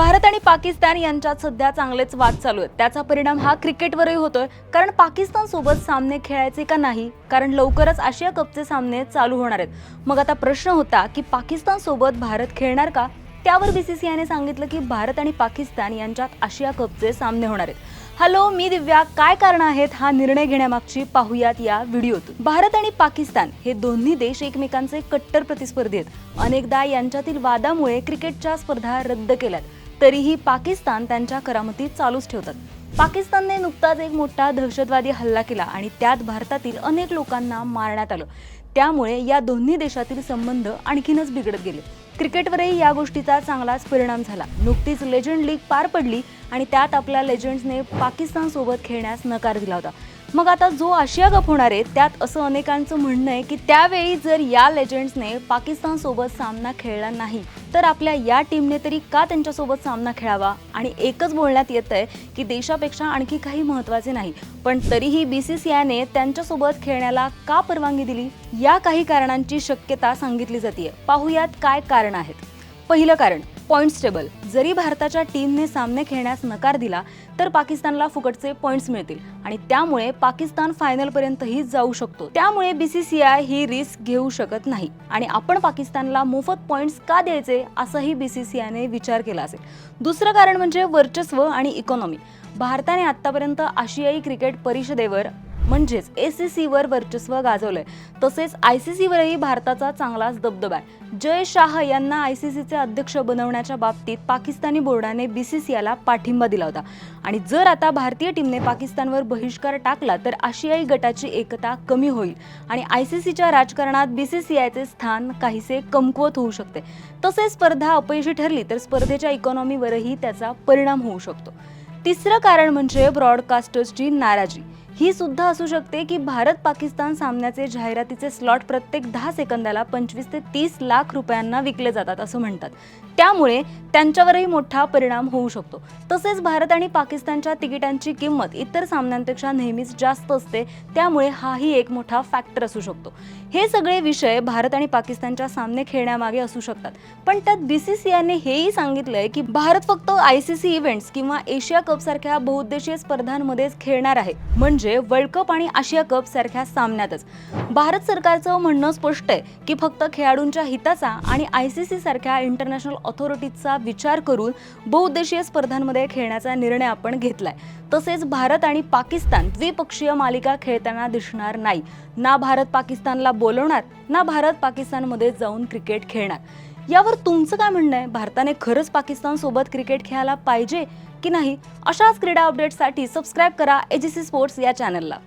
भारत आणि पाकिस्तान यांच्यात सध्या चांगलेच वाद चालू आहेत. त्याचा परिणाम हा क्रिकेटवरही होतोय. कारण पाकिस्तान सोबत सामने खेळायचे का नाही? कारण लवकरच आशिया कपचे सामने चालू होणार आहेत. मग आता प्रश्न होता की पाकिस्तान सोबत भारत खेळणार का? त्यावर बीसीसीआयने सांगितलं की भारत आणि पाकिस्तान यांच्यात आशिया कपचे सामने होणार आहेत. हॅलो मी दिव्या. काय कारण आहेत हा निर्णय घेण्यामागची पाहूयात या व्हिडिओतून. भारत आणि पाकिस्तान हे दोन्ही देश एकमेकांचे कट्टर प्रतिस्पर्धी आहेत. अनेकदा यांच्यातील वादामुळे क्रिकेटच्या स्पर्धा रद्द केल्यात. तरीही पाकिस्तान त्यांच्या करामती चालूच ठेवतात. पाकिस्तानने नुकताच एक मोठा दहशतवादी हल्ला केला आणि त्यात भारतातील अनेक लोकांना मारण्यात आलं. त्यामुळे या दोन्ही देशातील संबंध आणखीनच बिघडत गेले. क्रिकेटवरही या गोष्टीचा चांगलाच परिणाम झाला. नुकतीच लेजंड लीग पार पडली आणि त्यात आपल्या लेजंड्सने पाकिस्तानसोबत खेळण्यास नकार दिला होता. मग आता जो आशिया कप होणार आहे त्यात असं अनेकांचं म्हणणं आहे की त्यावेळी जर या लेजंड्सने पाकिस्तानसोबत सामना खेळला नाही तर आपल्या या टीमने तरी का त्यांच्यासोबत सामना खेळावा? आणि एकच बोलण्यात येत आहे की देशापेक्षा आणखी काही महत्त्वाचे नाही. पण तरीही बी सी सी आयने त्यांच्यासोबत खेळण्याला का परवानगी दिली? या काही कारणांची शक्यता सांगितली जाते पाहूयात काय कारण आहेत. पहिलं कारण पॉईंट्स टेबल जरी भारताच्या टीमने सामने खेळण्यास नकार दिला तर पाकिस्तानला फुकटचे पॉईंट्स मिळतील. आणि त्यामुळे पाकिस्तान फायनलपर्यंतही जाऊ शकतो. त्यामुळे बीसीसीआय ही रिस्क घेऊ शकत नाही. आणि आपण पाकिस्तानला मोफत पॉईंट्स का द्यायचे असंही बीसीसीआयने विचार केला असेल. दुसरं कारण म्हणजे वर्चस्व आणि इकॉनॉमी भारताने आतापर्यंत आशियाई क्रिकेट परिषदेवर म्हणजेच ए सी सीवर वर्चस्व गाजवलंय. तसेच आय सी सीवरही भारताचा चांगलाच दबदबा आहे. जय शाह यांना आय सी सीचे अध्यक्ष बनवण्याच्या बाबतीत पाकिस्तानी बोर्डाने बी सी सी आयला पाठिंबा दिला होता. आणि जर आता भारतीय टीमने पाकिस्तानवर बहिष्कार टाकला तर आशियाई गटाची एकता कमी होईल. आणि आय सी सीच्या राजकारणात बी सी सी आयचे स्थान काहीसे कमकुवत होऊ शकते. तसेच स्पर्धा अपयशी ठरली तर स्पर्धेच्या इकॉनॉमीवरही त्याचा परिणाम होऊ शकतो. तिसरं कारण म्हणजे ब्रॉडकास्टर्सची नाराजी. ही सुद्धा असू शकते की भारत पाकिस्तान सामन्याचे जाहिरातीचे स्लॉट प्रत्येक दहा सेकंदाला पंचवीस ते तीस लाख रुपयांना विकले जातात असं म्हणतात. त्यामुळे त्यांच्यावरही मोठा परिणाम होऊ शकतो. तसेच भारत आणि पाकिस्तानच्या तिकिटांची किंमत इतर सामन्यांपेक्षा नेहमीच जास्त असते त्यामुळे हाही एक मोठा फॅक्टर असू शकतो. हे सगळे विषय भारत आणि पाकिस्तानच्या सामने खेळण्यामागे असू शकतात. पण त्यात बीसीसीआयने हेही सांगितलंय की भारत फक्त आय सी सी इव्हेंट्स किंवा एशिया कप सारख्या बहुउद्देशीय स्पर्धांमध्येच खेळणार आहे. म्हणजे म्हणजे वर्ल्ड कप आणि आशिया कप सारख्या सामन्यातच. भारत सरकारचं म्हणणं स्पष्ट आहे की फक्त खेळाडूंच्या हिताचा आणि आय सी सी सारख्या इंटरनॅशनल ऑथॉरिटीजचा विचार करून बहुउद्देशीय स्पर्धांमध्ये खेळण्याचा निर्णय आपण घेतलाय. तसेच भारत आणि पाकिस्तान द्विपक्षीय मालिका खेळताना दिसणार नाही. ना भारत पाकिस्तानला बोलवणार ना भारत पाकिस्तानमध्ये जाऊन क्रिकेट खेळणार. यावर तुमचं काय म्हणणं आहे? भारताने खरंच पाकिस्तान सोबत क्रिकेट खेळायला पाहिजे की नाही. अशाच क्रीडा अपडेट्ससाठी सबस्क्राईब करा एजीसी स्पोर्ट्स या चॅनलला